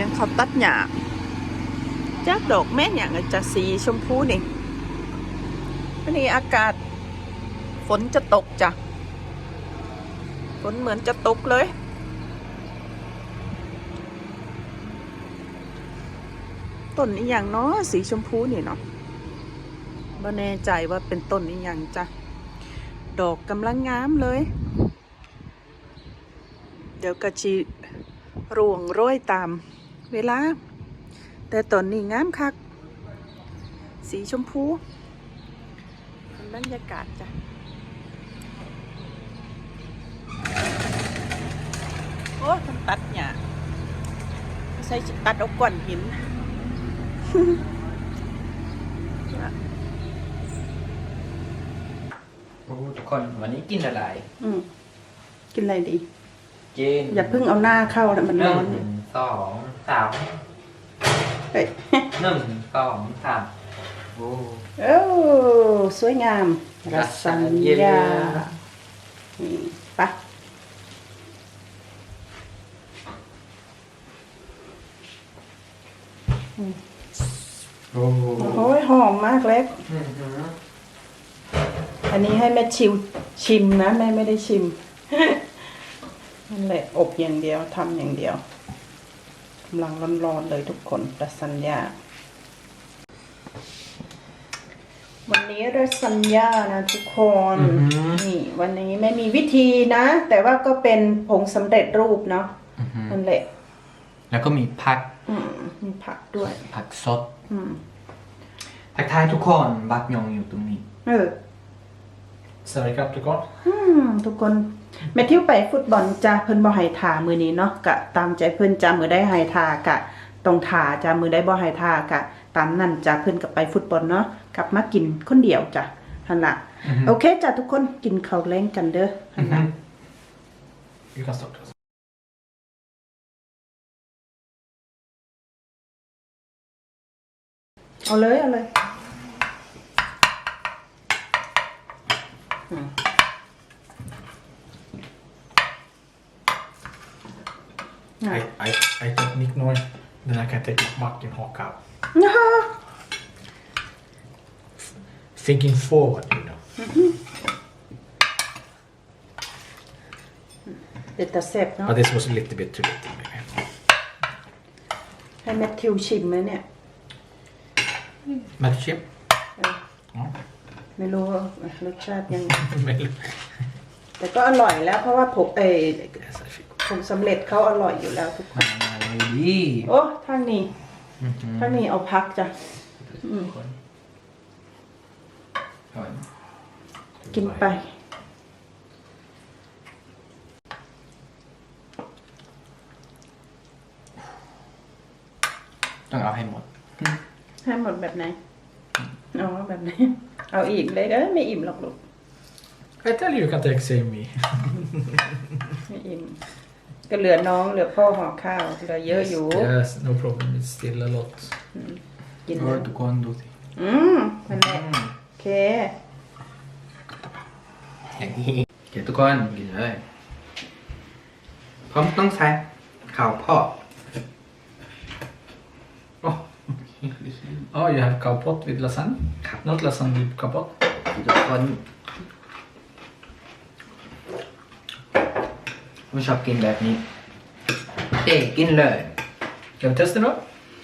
สียงเขาตัดหญ้าจากดอกแม่นอย่างจะสีชมพูนี่วันนี้อากาศ ฝนจะตกจ้ะ ฝนเหมือนจะตกเลย ต้นนี้อย่างเนาะสีชมพูนี่เนาะบ่แน่ใจว่าเป็นต้นนี้อย่างจ้ะ ดอกกำลังงามเลย เดี๋ยวกะชีร่วงโรยตาม เวลา แต่ต้นนี้งามคัก สีชมพูเป็นบรรยากาศจ้ะโอ้มันตัดหญ้าใส่สิตัดเอาก้อนหินโอ้ทุกคนวันนี้กินอะไร อืมกินอะไรดีกินอย่าเพิ่งเอาหน้าเข้านะมันหร้นึ่อนง สองสามเฮ้ยหนึ่งสองสามโอ้โอ้สวยงามรัสสัญญานี่ปะโอ้โอ้ยหอมมากเล็กอื้อหืออันนี้ให้แม่ชิวชิมนะ แม่ไม่ได้ชิมนั่นแหละอบอย่างเดียวทำอย่างเดียว กำลังร้อนๆเลยทุกคนรัสสัญญาวันนี้รัสสัญญานะทุกคนนี่วันนี้ไม่มีวิธีนะ แต่ว่าก็เป็นผงสำเร็จรูปเนาะอื้อหือนั่นแหละแล้วก็มีผักอืมมีผักด้วย ผักสดอืมทักทายทุกคนบักยองอยู่ตรงนี้ เออสวัสดีครับทุกคนอืมทุกคน แมทธิวไปฟุตบอลจ้าเพิ่นบ่ให้ทามือนี้เนาะกะตามใจเพิ่นจ้ามือได้ให้ทากะต้องทาจ้ามือได้บ่ให้ทากะ ตามนั่นจ้าเพิ่นก็ไปฟุตบอลเนาะกลับมากินคนเดียวจ้ะหั่นล่ะโอเคจ้ะทุกคนกินข้าวแรงกันเด้อหั่นล่ะ You can start. เอาเลยเอาเลยอืม I, I, I take Nick Noy, then I can take Martin Hawk out. นะฮะ Thinking forward, you know. เด็ดแต่แซ่บเนาะ But this was a little bit too little maybe. ให้แมทธิวชิมไหมเนี่ย Matt chip? เออไม่รู้ว่ารสชาติยังไง Well, แต่ก็อร่อยแล้วเพราะว่าผมเออ yes, I think. ผมสำเร็จเขาอร่อยอยู่แล้วทุกคนมาเลยดีโอ้ทางนี้ทางนี้เอาพักจ้ะกินไป ต้องเอาให้หมด ให้หมดแบบไหนเอาแบบไหน เอาอีกเลยก็ไม่อิ่มหรอกลูก I tell you, you can take same me. ไม่อิ่มก็เหลือน้องเหลือพ่อห่อข้าวเหลือเยอะอยู่ Yes, no problem. It's still a lot. กินโอ้เลยทุกคนดูสิอืมนั่นแหละโอเคอย่างนี้เดี๋ยวทุกคนกินเลยพร้อมต้องใช้ข้าวพอก Oh. oh, you have cow pot with lasagne? Not lasagne with cow pot? ทุกคน ไม่ชอบกินแบบนี้เอ๊กินเลย Can we test it now?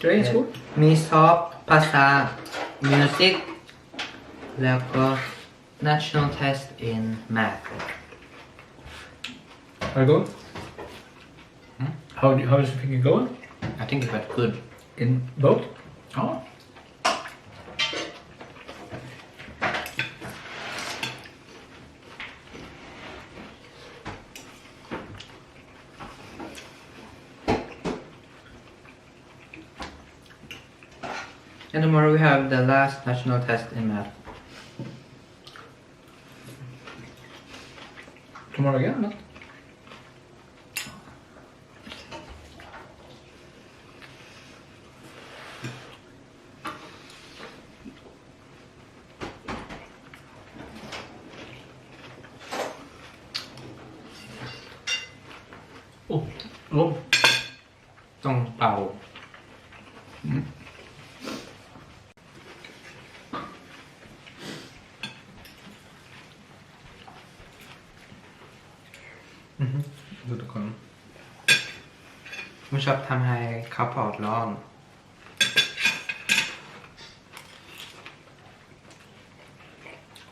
Today in school? มีสอบภาษา music แล้วก็ national test in math Are you going? How, do, how is you think you're going? I think it went good In both? Oh. tomorrow we have the last national test in math Tomorrow again? Not? Oh, oh. ต้องเป่า ชอบทำให้ข้าวเผาร้อน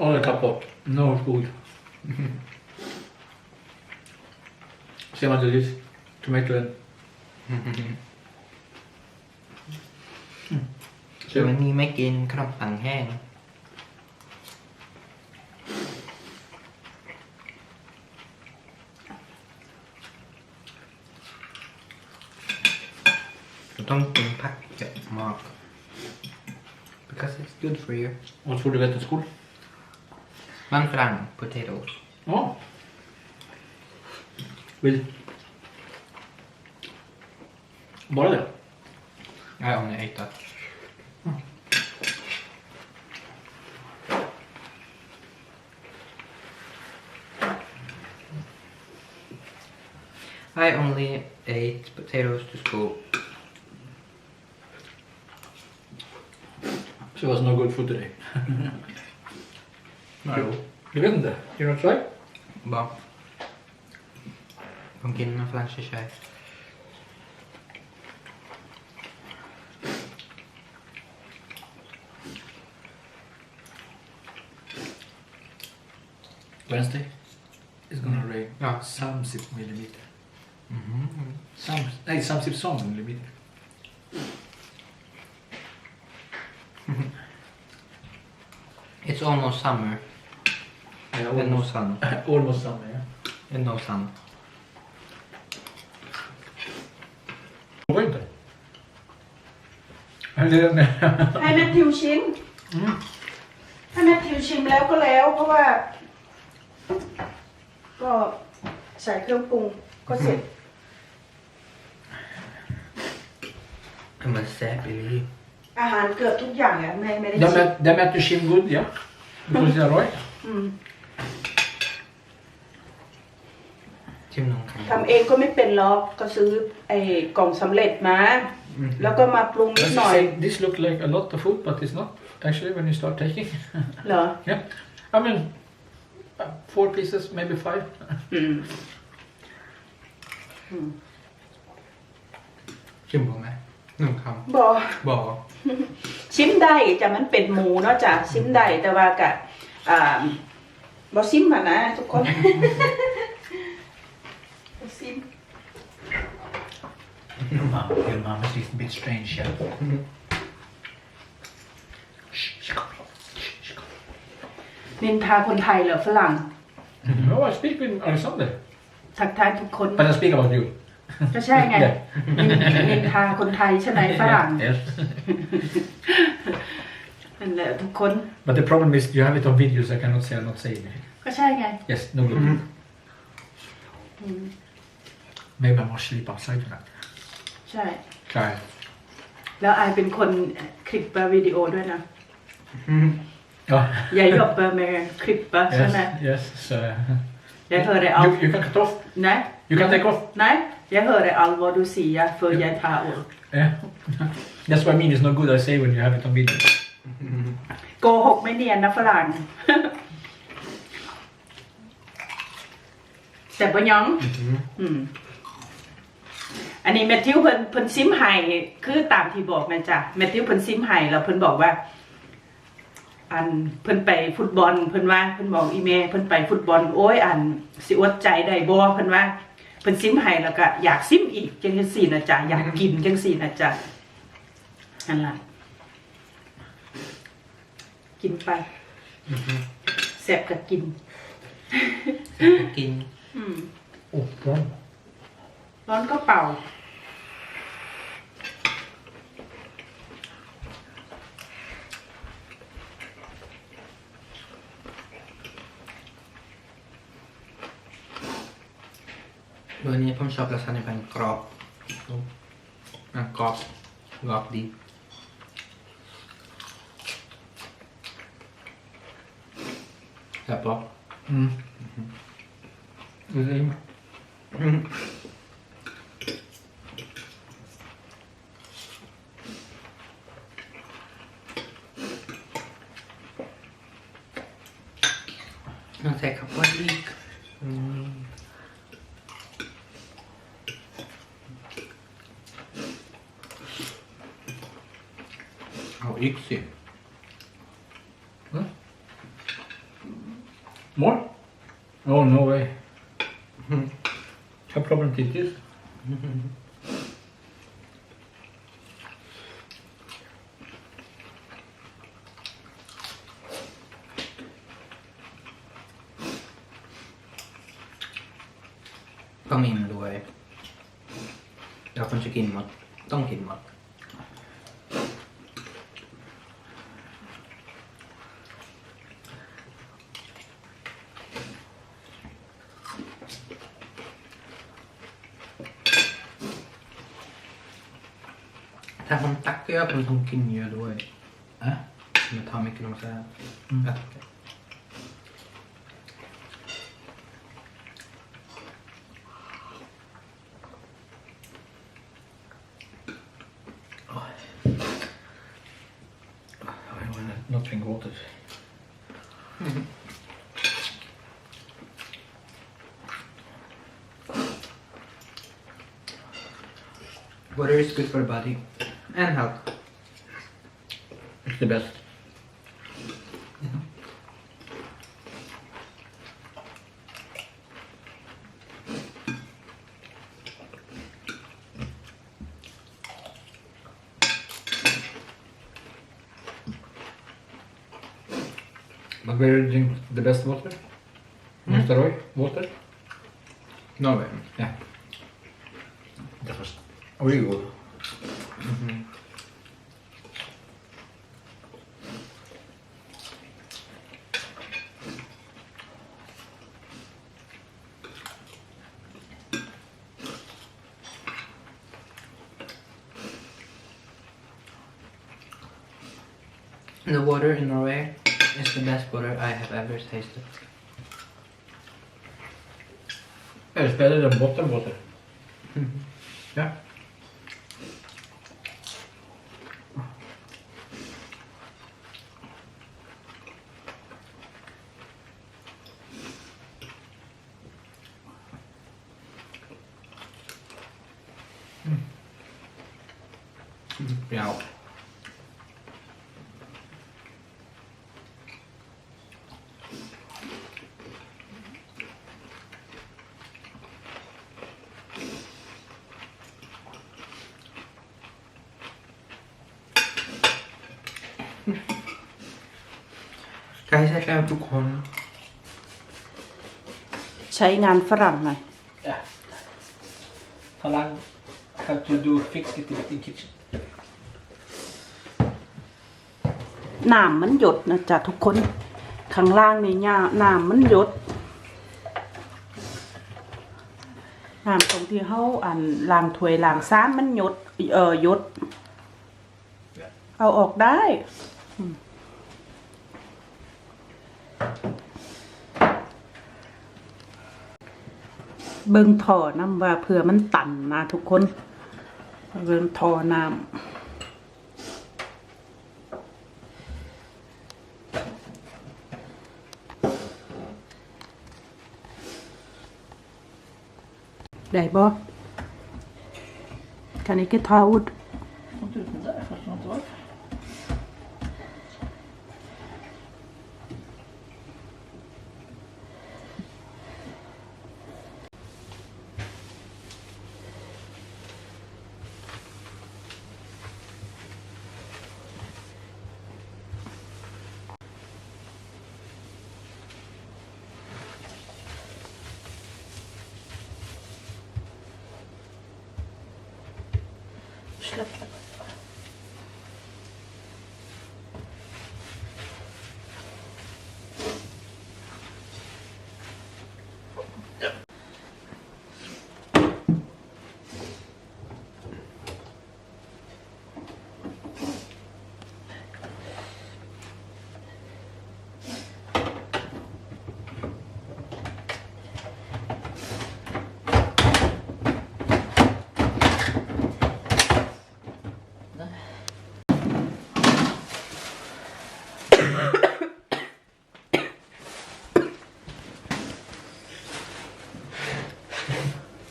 All är kaputt. No food. Ser man det lite? Tomato and... ส่วนวันนี้ไม่กินขนมปังแห้ง เราต้องกินผักเยอะมาก because it's good for you What får du veta i skolan? มันฝรั่ง potatoes Ja. Vill... Bara det? I only ate that I only ate potatoes to school So it was no good food today. Jo. Jag vet inte. You not try? บอกผมกินมันฝรั่งเฉย Wednesday is gonna rain. Ja. Samsip millimeter. ๆอือหือ Sam... Nej, Samsip som millimeter. It's almost summer Yeah, and no almost, sun almost summer, yeah. and no sun Prova inte. Eller, ให้แมทธิวชิม mm. ให้แมทธิวชิมแล้วก็แล้ว เพราะว่า ก็ใส่เครื่องปรุงก็เสร็จมันแซ่บไปเลย อาหารเกือบทุกอย่างอะไม่ไม่ได้ Den ชิม met, den met du Kim good, ja. Because they're right. อืมชิมนมไข่ทำเองก็ไม่เป็นหรอกก็ซื้อไอ้กล่องสำเร็จมาอืมแล้วก็มาปรุงนิด Let's หน่อย say this look like a lot of food, but it's not actually when you start taking. เหรอ yeah. I mean, uh, four pieces, maybe five. อืม ชิมผมไหม หนึ่งคบอำบอกชิมได้จะมันเป็นหมูเนาะจ้ะชิมได้แต่ว่ากะอ่าบอซิมอะนะทุกคนบ่ซิม Your mom, your mom is a bit strange, yeah. Shh, shh, come on. Shh, shh, come นินทาคนไทยเหรอฝรั่ง on. No, I speak with Alexander, ทักทายทุกคน but I speak about you. ก็ใช่ไง Yeah. นินนินทาคนไทยใช่ไหมฝรั่ง Yes. นั่นแหละทุกคน But the problem is you have it on video, so I cannot say I'm not saying it. ก็ใช่ไง Yes, no good. Maybe I must sleep outside tonight. ใช่ Try. แล้วไอายเป็นคนคลิปวิดีโอด้วยนะ Ja. ยายหยบ med klippa Yes, såna. yes. So, Jag hörde allt. you, you can cut off. Nej. You can take off. Nej, jag hörde allt vad du säger för jag tar ord. Yeah. That's what I mean. It's not good I say when you have it on video. โกหกไม่เนียนนะฝรั่ง แต่ปะยองอืมอันนี้แมทธิวเพิ่นเพิ่นซิมไห้คือตามที่บอกนะจ๊ะแมทธิวเพิ่นซิมไห้แล้วเพิ่นบอกว่า อันเพิ่นไปฟุตบอล เพิ่นว่าเพิ่นบอกอีเมลเพิ่นไปฟุตบอลโอ้ยอันสิอดใจได้บ่เพิ่นว่า เพิ่นซิมไห้แล้วก็อยากซิมอีกจังซี่นะจ๊ะอยากกินจังซี่นะจ๊ะนั่นล่ะกินไปแซ่บก็กิน กินอืม Oh, bra. ร้อนก็เป่า เบอร์นี้ผมชอบลักษณะเป็นกรอบนะกรอบกรอบดีแซ่บปะอืมอืมอืมใส่ข้าวโพดีอืม same. Ixi. Huh? More? Oh, no way. Have problem with this? ก็มีมันด้วยเดี๋ยวคนจะกินหมด ต้องกินหมด ำให้กินมากอืมอะ I want to not drink water. Water is good for body and health. It's the best. But where do you drink the best water? Hmm? Mr. Roy, water? Norway. Yeah. That was really good. The water in Norway is the best water I have ever tasted. It's better than bottled water. Mm-hmm. Yeah. Mm-hmm. Yeah. Guys, I have to call. ใช้งานฝรั่งหน่อย Yeah. How long have to do fix it in the kitchen? น้ำมันหยดนะจ๊ะทุกคน ข้างล่างนี่ย่าน้ำมันหยด น้ำตรงที่เฮาอันล้างถ้วยล้างซ้านมันหยด เอ่อหยด เอาออกได้ เบิ่งท่อน้ำว่าเผื่อมันตันนะ ทุกคน เบิ่งท่อน้ำได้บ่คันนี้ก็ท่ออุด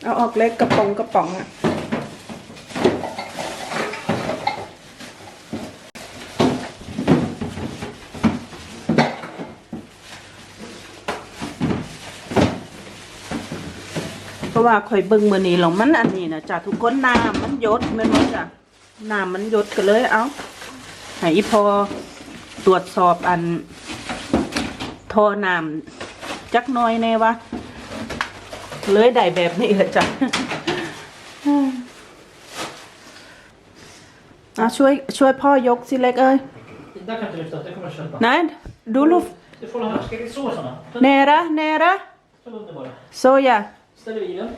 เอาออกเล็กกระป๋องกระป๋องอะ่ะเพราะว่าคอยเบิ้งมือนี้หรอกมันอันนี้นะจ้าทุกคนน้ำมันยศแม่นบ่จ้ะน้ำมันยศกันเลยเอาให้อีพอตรวจสอบอันท่อน้ำจักน้อยแน่วะ เลยได้แบบนี้แหละจ้ะอะช่วยช่วยพ่อยกสิเล็กเอ้ย Där kan inte lyfta, det kommer jag köpa. ไหนดูลูก Du får den här, ska det så såna? เนระเนระ Ställ under bara. โซยา Ställer i den.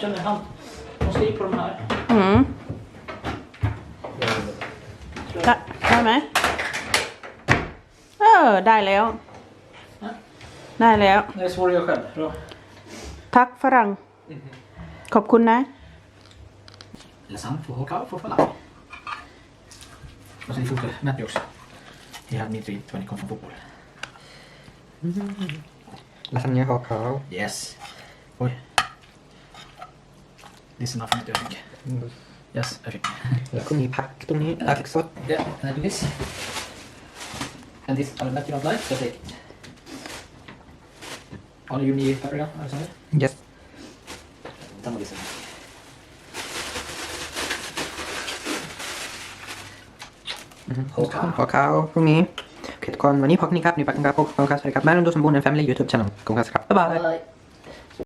Känner hand. Måste i på de här. อืมได้ได้ไหมเออได้แล้ว ได้แล้ว Det är svårt att göra själv. Bra. ทักฝรั่ง ขอบคุณนะ Ledsen, får haka får falla. Och sen fotar Matti också. Jag hade min tweet when it kom från fotboll. Lasagne kakao. Yes. Oj. This is enough for me I think. Yes, I think. แล้วก็มีผักตรงนี้ผักสด Yeah, and I do this. And this are Matti not like, so take it. Only you need paprika, Alexander. yes Some of this. ขอข้าวขอข้าวพรุ่งนี้โอเคทุกคนวันนี้พอแค่นี้ครับนี่ปักกันครับพวกเราครับสวัสดีครับบ้านรุ่นดูสมบูรณ์ใน Family YouTube Channel ขอบคุณครับบ๊ายบาย Bye.